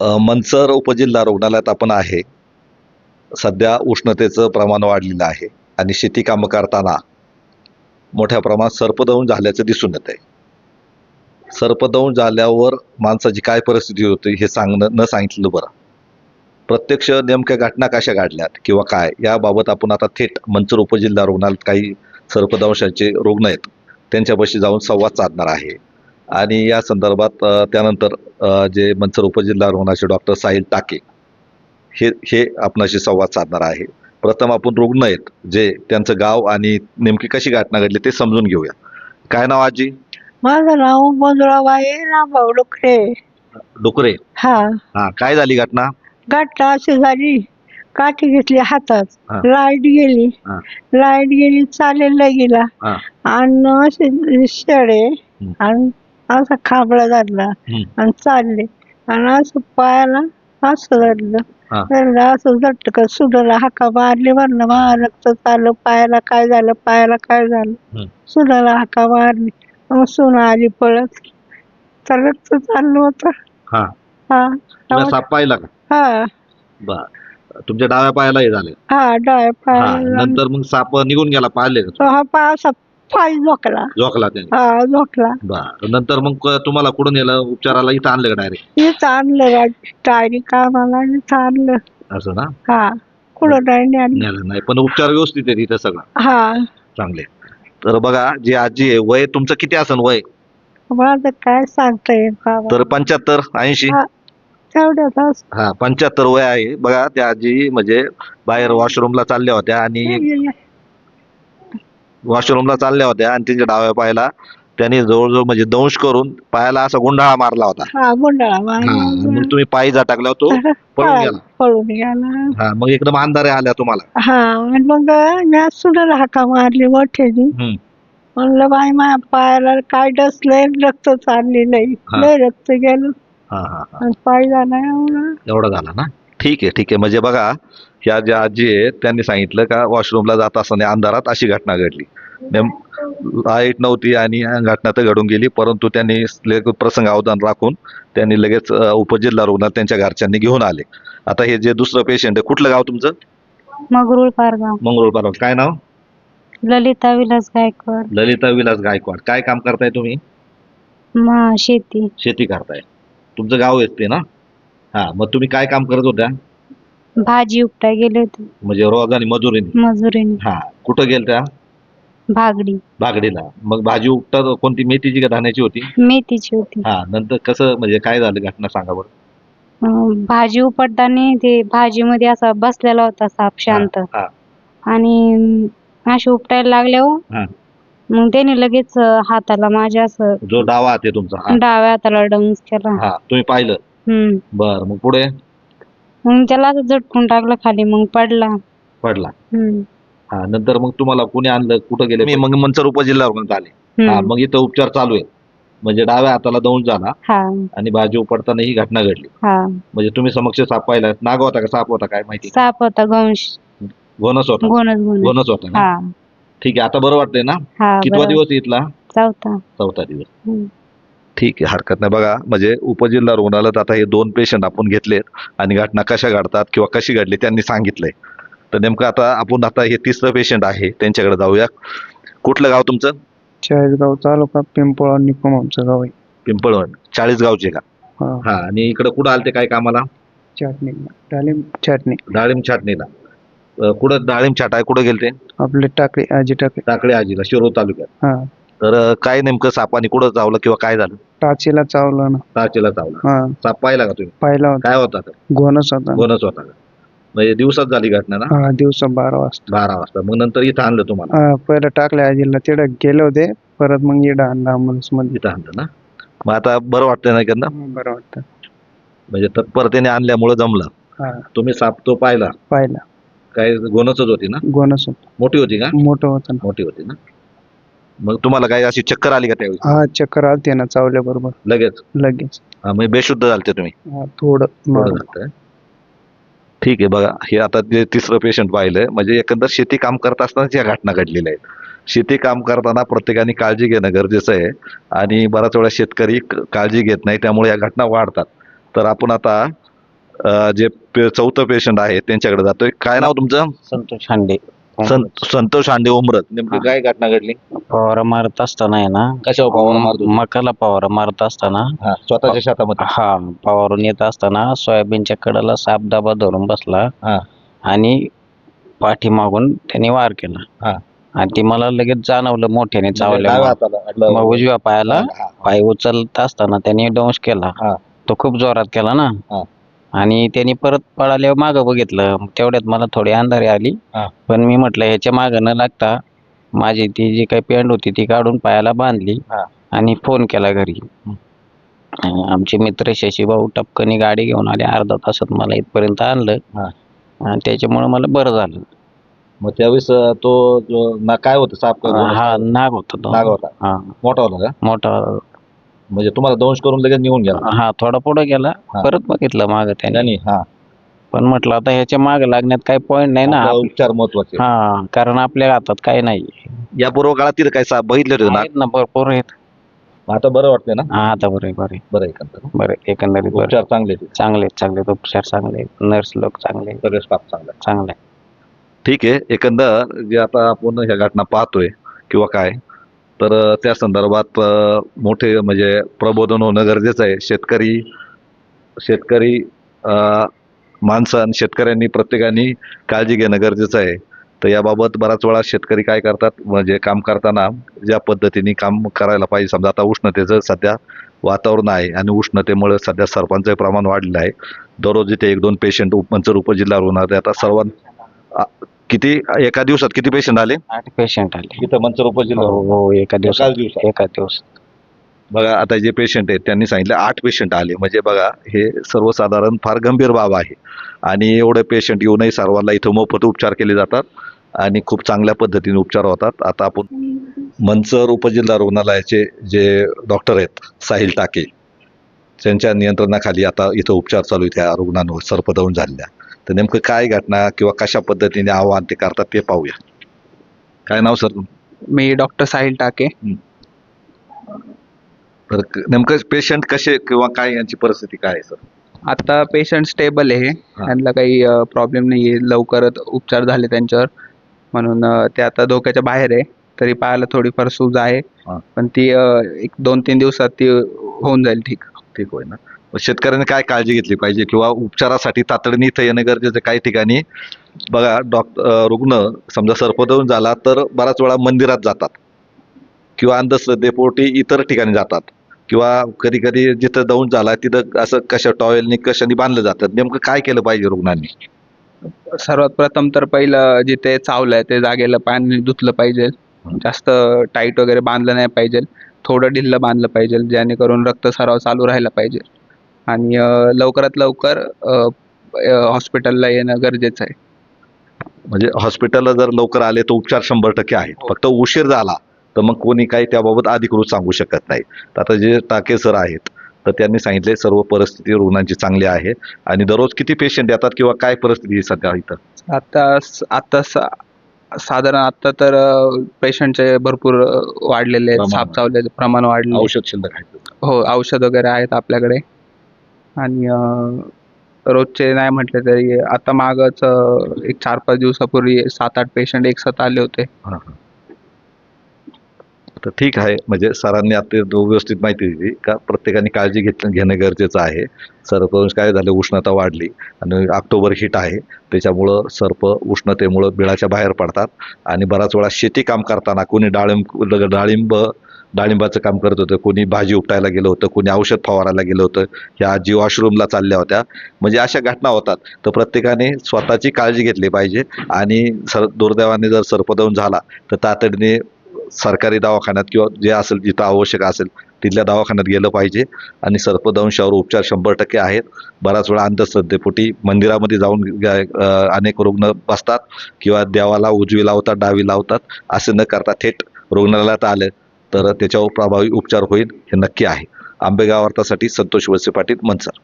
मंचर मनसर उपजिल्हा रुग्णालयात आपण आहे. सध्या उष्णतेचं प्रमाण वाढलेलं आहे आणि शेती कामं करताना मोठ्या प्रमाणात सर्पदंश झाल्याचं दिसून येत आहे सर्पदंश झाल्यावर माणसाची काय परिस्थिती होती हे सांगणं न सांगितलं बरं. प्रत्यक्ष नेमक्या घटना कशा घडल्यात किंवा काय याबाबत आपण आता थेट मंचर उपजिल्हा रुग्णालयात काही सर्पदंशाचे रुग्ण आहेत त्यांच्यापाशी जाऊन संवाद साधणार आहे. आणि या संदर्भात त्यानंतर जे मंचर उपजिल्हा रुग्णाचे डॉक्टर साहिल टाके हे हे आपणाशी संवाद साधणार आहे. प्रथम आपण रुग्ण आहेत जे त्यांचं गाव आणि नेमकी कशी घटना घडली ते समजून घेऊया. काय नाव आजी? माझं नाव मंजुळाबाई रामभाऊ डुकरे. डुकरे? हा. हा काय झाली घटना? घटना अशी झाली काठी घेतली हातात हा. लाइट गेली. हा. लाइट गेली चालेल गेला हा. आणि असे शेळे. आणि असा खांबळा धरला. आणि चालले. आणि असं पायाला असं धरलं. धरलं असं झटकं सुडाला हाका मारली म्हणलं मा रक्त चाललं पायाला काय झालं पायाला काय झालं. सुनाला हाका मारली. मग सुना आली पळत. तर रक्त चाललं होतं हा. हा. साप पाहिला का? हा. तुमच्या डाव्या पायाला हे झाले. हा डाय हा. पाय नंतर मग साप निघून गेला पाहिले हा पाय असा पाय झोकला झोकला त्याने. हा झोकला बर नंतर मग क- तुम्हाला कुठून नेलं? उपचाराला इथं आणलं का डायरेक्ट इथं आणलं टायरी कामाला इथं आणलं. असं ना? हा कुठं नाही आणलं नेलं नाही पण उपचार व्यवस्थित आहे तिथं सगळं. हा. चांगले. तर बघा जी आजी आहे वय तुमचं किती असन वय? माझं काय सांगता येईल बाबा. तर पंच्याहत्तर ऐंशी? हा. हा पंच्याहत्तर वय आहे. बघा त्या आजी म्हणजे बाहेर वॉशरूमला चालल्या होत्या आणि वॉशरूमला चालल्या होत्या आणि त्यांच्या डाव्या पायाला त्यांनी जवळजवळ म्हणजे दंश करून पायाला असा गुंडाळा मारला होता. हा गुंडाळा हा. मग तुम्ही पायी जा तो पळून पळा- गेला. पळून गेला. हा मग एकदम अंधारे आल्या तुम्हाला. हा आणि मग मी सुद्धा हाका मारली मोठ्यानी. हम्म. म्हणलं बाई माझ्या पायाला काय डसलंय? रक्त चाललेलं हा. लय रक्त गेलं. हा हा हा. आणि पाय झाला एवढं झालं ना? ठीक आहे ठीक आहे. म्हणजे बघा ह्या ज्या आजी आहेत त्यांनी सांगितलं का वॉशरूमला जात असताना अंधारात अशी घटना घडली. लाइट नव्हती आणि घटना तर घडून गेली परंतु त्यांनी प्रसंग अवधान राखून त्यांनी लगेच उपजिल्हा रुग्णात त्यांच्या घरच्यांनी घेऊन आले. आता हे जे दुसरं पेशंट आहे कुठलं गाव तुमचं? मगरुळ पारगाव मंगरुळ काय नाव? ललिता विलास गायकवाड. ललिता विलास गायकवाड. काय काम करताय तुम्ही? शेती. शेती करताय. तुमचं गाव आहे ते ना? हा मग तुम्ही काय काम करत होत्या? भाजी उपटाय गेले होते. म्हणजे रोज आणि मजुरीने? मजुरीने. हा. कुठं गेल भागडी. बागडीला मग भाजी उपटा कोणती? मेथीची का धान्याची होती? मेथीची होती. हा. नंतर कसं म्हणजे काय झालं? घटना सांगा बरं. अं, भाजी उपटताना ते भाजीमध्ये असा बसलेला होता साप शांत. हा. आणि अशी उपटायला लागल्यावर हा. मग त्याने लगेच अं, हाताला माझ्या असं जो डावा हात आहे तुमचा हा. डाव्या हाताला डंस केला. हा. तुम्ही पाहिलं? हम्म. बर. मग पुढे? मग त्याला असं झटकून टाकलं खाली मग पडला. पडला. हम्म. हा नंतर मग तुम्हाला कुणी आणलं कुठं गेले? मी मग मंचर उपजिल्हा रुग्णात आले. हा हम्म. मग इथं उपचार चालू आहे म्हणजे डाव्या हाताला दंश झाला हा. आणि भाजी उपडताना ही घटना घडली. हा. म्हणजे तुम्ही समक्ष साप पाहिला. नाग होता का साप होता काय माहिती साप होता गंश घोनस होता. गोनच गोनच घोनस होता ना? हा. ठीक आहे आता बरं वाटतंय ना? हा कितवा बरोबर. दिवस इथला? चौथा. चौथा दिवस. हम्म. ठीक आहे हरकत नाही. बघा म्हणजे उपजिल्हा रुग्णालयात आता हे दोन पेशंट आपण घेतलेत आणि घटना कशा घडतात किंवा कशी घडली त्यांनी सांगितलंय. तर नेमकं आता आपण आता हे तिसरं पेशंट आहे त्यांच्याकडे जाऊया. कुठलं गाव तुमचं? चाळीसगाव तालुका पिंपळा निकम आमचं गाव आहे. पिंपळवण चाळीस गावचे का? हा. हा आणि इकडे कुठं आलते काय कामाला? चटणी डाळिंब चटणी डाळिंब छाटणीला. अं, कुठं डाळिंब छाटाय कुठं गेलते? आपले टाकळी आजी टाकळी. टाकळे आजीला शिरोळ तालुक्यात. हा. तर काय नेमकं सापाने कुठं चावलं किंवा काय झालं? टाचीला चावलं ना. टाचेला चावलं. हा. साप पाहिला का तुम्ही? पाहिला होता. काय होता तर? घोणच होता. गोनच होता का? म्हणजे दिवसात झाली घटना ना? हा दिवसा बारा वाजता. बारा वाजता. मग नंतर इथं आणलं तुम्हाला? हा पहिलं टाकल्या आजीला. तिकडे गेले होते. परत मग इकडं आणलं ambulance मध्ये इथं आणलं ना? मग आता बरं वाटतंय ना त्यांना हा, बरं वाटतं. म्हणजे तत्परतेने आणल्यामुळं जमलं. हा. तुम्ही साप तो पाहिला? पाहिला. काय गोनच होती ना? घोणच होत. मोठी होती का? मोठं होतं ना. मोठी होती ना? मग तुम्हाला काय अशी चक्कर आली का त्यावेळी? हा चक्कर आलते ना चावल्या बरोबर. लगेच? लगेच. हा, म्हणजे बेशुद्ध झालते तुम्ही? हा, थोडं. झालतं. ठीक आहे बघा हे आता जे तिसरं पेशंट पाहिलंय म्हणजे एकंदर शेती काम करत असतानाच या घटना घडलेल्या आहेत. शेती काम करताना प्रत्येकाने काळजी घेणं गरजेचं आहे आणि बराच वेळा शेतकरी क- काळजी घेत नाही त्यामुळे या घटना वाढतात. तर आपण आता अं, जे पे- चौथं पेशंट आहे त्यांच्याकडे जातोय. काय नाव तुमचं? संतोष हांडे. सं- संतोष हांडे उमरत. नेमकी काय घटना घडली? पवारा मारत असताना आहे ना कशावर पवार मारतो मकाला पवारा मारत असताना. हा स्वतःच्या शेतामध्ये? हा पवारून येत असताना सोयाबीनच्या कडाला साप दाबा धरून बसला. हा. आणि पाठीमागून त्याने वार केला. हा. आणि ते मला लगेच जाणवलं मोठ्याने डाव्या चावल्या हाताला, आपलं- मग उजव्या पायाला हा, हा. पाय उचलत असताना त्याने दंश केला. हा. तो खूप जोरात केला ना. हा. आणि त्यांनी परत पळाल्यावर मागं बघितलं. तेवढ्यात मला थोडी अंधारी आली. हा. पण मी म्हटलं ह्याच्या मागं न लागता माझी ती जी काही पॅन्ट होती ती काढून पायाला बांधली हा. आणि फोन केला घरी. आमचे मित्र शशीभाऊ टपकनी गाडी घेऊन आले अर्धा तासात मला इथपर्यंत आणलं. हा. आणि त्याच्यामुळे मला बरं झालं. मग त्यावेळेस अं, तो जो ना काय होतं? साप का? हा नाग होता तो. नाग होता. हा. मोठा होता का? मोठा म्हणजे तुम्हाला दंश करून लगेच निघून गेला. हा थोडा पुढे गेला. हा. परत बघितलं माग त्याने. त्यांनी हा. पण म्हटलं आता ह्याच्या माग लागण्यात काही पॉईंट नाही ना. आपला उपचार महत्त्वाचे. हा कारण आपल्या हातात काही नाही. या पूर्व काळात तिथं काय साप बघितले होते ना? आहेत ना भरपूर आहेत. आता बरं वाटतंय ना? हा आता बरे बरे बरं आहे. का बरे एकंदरीत बरे. उपचार चांगले आहेत. चांगले आहेत, चांगले उपचार चांगले. नर्स लोक चांगले सगळे स्टाफ चांगला आहे. चांगले. ठीक आहे. एकंदर जे आता आपण ह्या घटना पाहतोय किंवा काय तर त्या संदर्भात मोठे म्हणजे प्रबोधन होणं गरजेचं आहे. शेतकरी शेतकरी माणसां शेतकऱ्यांनी प्रत्येकाने काळजी घेणं गरजेचं आहे. तर याबाबत बराच वेळा शेतकरी काय करतात म्हणजे काम करताना ज्या पद्धतीने काम करायला पाहिजे. समजा आता उष्णतेचं सध्या वातावरण आहे आणि उष्णतेमुळे सध्या सर्पांचं प्रमाण वाढलेलं आहे. दररोज इथे एक दोन पेशंट मंचर उपजिल्हा रुग्णालयात आता सर्वां किती एका दिवसात किती पेशंट आले? आठ पेशंट आले. इथं मंचर उपजिल्हा हो हो एका दिवसात दिवसात. एका दिवस बघा आता जे पेशंट आहेत त्यांनी सांगितलं आठ पेशंट आले. म्हणजे बघा हे सर्वसाधारण फार गंभीर बाब आहे. आणि एवढे पेशंट येऊनही सर्वांना इथं मोफत उपचार केले जातात आणि खूप चांगल्या पद्धतीने उपचार होतात. आता आपण मंचर उपजिल्हा रुग्णालयाचे जे डॉक्टर आहेत साहिल टाके त्यांच्या नियंत्रणाखाली आता इथं उपचार चालू आहेत त्या रुग्णांवर सर्पदवून झालेल्या. तर नेमकं काय घटना किंवा कशा पद्धतीने आव्हान ते करतात ते पाहूया. काय नाव सर मी डॉक्टर साहिल टाके. तर नेमकं पेशंट कसे किंवा काय यांची परिस्थिती काय आहे सर? आता पेशंट स्टेबल आहे. त्यांना काही प्रॉब्लेम नाही आहे लवकरच उपचार झाले त्यांच्यावर. म्हणून ते आता धोक्याच्या बाहेर आहे. तरी पायाला थोडीफार सूज आहे. पण ती एक दोन तीन दिवसात ती होऊन जाईल ठीक. ठीक होय ना. शेतकऱ्यांनी काय काळजी घेतली पाहिजे? किंवा उपचारासाठी तातडीने इथं येणं गरजेचं काही ठिकाणी बघा डॉक्टर रुग्ण समजा सर्पदवून झाला तर बराच वेळा मंदिरात जातात. किंवा अंधश्रद्धेपोटी इतर ठिकाणी जातात. किंवा कधी कधी जिथं जाऊन झाला तिथं असं कशा टॉवेलनी कशाने बांधलं जातात. नेमकं काय केलं पाहिजे रुग्णांनी? सर्वात प्रथम तर पहिलं जिथे चावलंय ते जागेला पाणी धुतलं पाहिजे. जास्त टाईट वगैरे बांधलं नाही पाहिजे. थोडं ढिल्लं बांधलं पाहिजे जेणेकरून रक्तसराव चालू राहायला पाहिजे. आणि लवकरात लवकर हॉस्पिटलला येणं गरजेचं आहे. म्हणजे हॉस्पिटलला जर लवकर आले तर उपचार शंभर टक्के आहेत. फक्त उशीर झाला तर मग कोणी काही त्याबाबत अधिकृत सांगू शकत नाही. तर आता जे टाके सर आहेत तर त्यांनी सांगितले सर्व परिस्थिती रुग्णांची चांगली आहे आणि दररोज किती पेशंट येतात किंवा काय परिस्थिती आहे सध्या इथं? आता आता सा- साधारण आता तर पेशंटचे भरपूर वाढलेले साप चावल्याचे प्रमाण वाढले औषध शिल्लक हो औषध वगैरे आहेत आपल्याकडे. आणि रोजचे नाही म्हटले तरी आता मागच एक चार पाच दिवसापूर्वी सात आठ पेशंट एक साथ आले होते. हां, हां. तर ठीक आहे. म्हणजे सरांनी आता व्यवस्थित माहिती दिली का प्रत्येकाने काळजी घेत घेणं गरजेचं आहे. सर्प काय झालं? उष्णता वाढली आणि ऑक्टोबर हिट आहे. त्याच्यामुळं सर्प उष्णतेमुळं बिळाच्या बाहेर पडतात आणि बराच वेळा शेती काम करताना कोणी डाळिंब डाळिंब डाळिंबाचं काम करत होतं. कोणी भाजी उपटायला गेलं होतं कोणी औषध फवारायला गेलं होतं. ह्या आजी वॉशरूमला चालल्या होत्या. म्हणजे अशा घटना होतात. तर प्रत्येकाने स्वतःची काळजी घेतली पाहिजे. आणि सर दुर्दैवाने जर सर्पदंश झाला तर तातडीने सरकारी दवाखान्यात किंवा जे असेल जिथं आवश्यक असेल तिथल्या दवाखान्यात गेलं पाहिजे. आणि सर्पदंशावर उपचार शंभर टक्के आहेत. बराच वेळा अंधश्रद्धेपोटी मंदिरामध्ये जाऊन अनेक रुग्ण बसतात किंवा देवाला उजवी लावतात डावी लावतात. असं न करता थेट रुग्णालयात आलं. तर त्याच्यावर प्रभावी उपचार होईल हे नक्की आहे. आंबेगाव अर्थासाठी संतोष वळसे पाटील मनसर.